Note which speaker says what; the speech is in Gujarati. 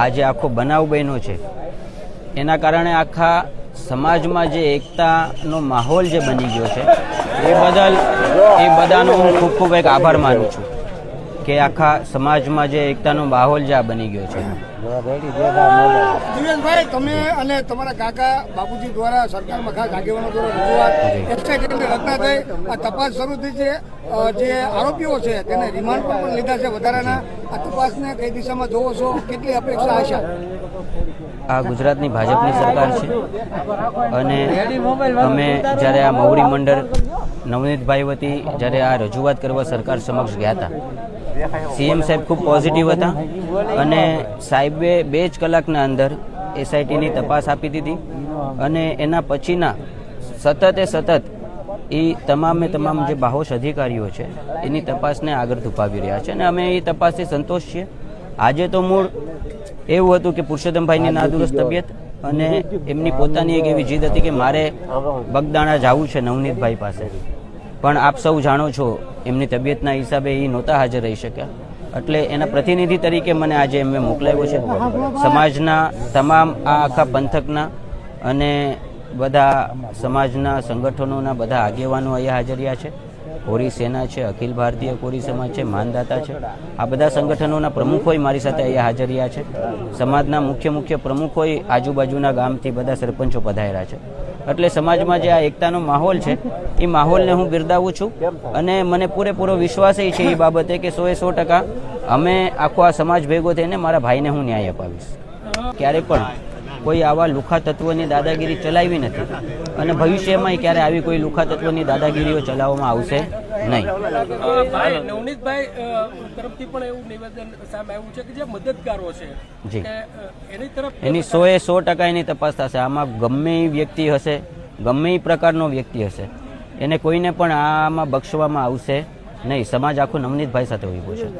Speaker 1: આ જે આખો બનાવ બન્યો છે. એના કારણે આખા સમાજમાં જે એકતાનો માહોલ જે બની ગયો છે, એ બદલ એ બધાનો હું ખૂબ ખૂબ એક આભાર માનું છું. કે આખા સમાજમાં જે એકતાનો માહોલ જે આ બની ગયો છે.
Speaker 2: દિવેશભાઈ તમે અને તમારા કાકા બાપુજી દ્વારા સરકારમાં ખાસ આગેવાનો દ્વારા રજૂઆત રચના થઈ આ તપાસ શરૂ થઈ છે. જે આરોપીઓ છે તેને રિમાન્ડ પર પણ લીધા છે વધારાના. આ તપાસને કઈ દિશામાં જોવો છો? કેટલી અપેક્ષા આશા
Speaker 1: આ ગુજરાતની ભાજપની સરકાર છે. અને અમે જ્યારે આ મૌરી મંડળ નવનીતભાઈ વતી જ્યારે આ રજૂઆત કરવા સરકાર સમક્ષ ગયા હતા, સીએમ સાહેબ ખૂબ પોઝિટિવ હતા અને સાહેબે બે જ કલાકના અંદર એસઆઈટીની તપાસ આપી દીધી અને એના પછીના સતતે સતત એ તમામે તમામ જે બાહોશ અધિકારીઓ છે, એની તપાસને આગળ ધુપાવી રહ્યા છે અને અમે એ તપાસથી સંતોષ છીએ. આજે તો મૂળ એવું હતું કે પુરુષોત્તમભાઈની નાદુરસ્ત તબિયત અને એમની પોતાની એક એવી જીદ હતી કે મારે બગદાણા જવું છે નવનીતભાઈ પાસે. પણ આપ સૌ જાણો છો એમની તબિયતના હિસાબે એ નહોતા હાજર રહી શક્યા. એટલે એના પ્રતિનિધિ તરીકે મને આજે એમને મોકલાવ્યો છે. સમાજના તમામ આ આખા પંથકના અને બધા સમાજના સંગઠનોના બધા આગેવાનો અહીંયા હાજરિયા છે. કોરી સેના છે, અખિલ ભારતીય કોરી સમાજ છે, માનદાતા છે. આ બધા સંગઠનોના પ્રમુખોય મારી સાથે અહીંયા હાજરિયા છે. સમાજના મુખ્ય મુખ્ય પ્રમુખોય આજુબાજુના ગામથી બધા સરપંચો પધાર્યા છે. એટલે સમાજમાં જે આ એકતાનો માહોલ છે, એ માહોલને હું બિરદાવું છું અને મને પૂરેપૂરો વિશ્વાસ એ છે એ બાબતે કે સો એ સો ટકા અમે આખો આ સમાજ ભેગો થઈને મારા ભાઈને હું ન્યાય અપાવીશ. ક્યારે પણ કોઈ આવા લુખા તત્વોની દાદાગીરી ચલાવી નથી. અને ભવિષ્યમાં ક્યારે આવી કોઈ લુખા તત્વોની દાદાગીરીઓ ચલાવવામાં આવશે નહીં.
Speaker 3: નવનીતભાઈ તરફથી પણ એવું નિવેદન સામે આવ્યું છે કે જે મદદગારો છે
Speaker 1: જી.
Speaker 3: એની તરફ
Speaker 1: એની સો એ સો ટકા એની તપાસ થશે. આમાં ગમે એ વ્યક્તિ હશે ગમે એ પ્રકારનો વ્યક્તિ હશે એને કોઈને પણ આમાં બક્ષવામાં આવશે નહીં. સમાજ આખો નવનીતભાઈ સાથે ઊભો છે.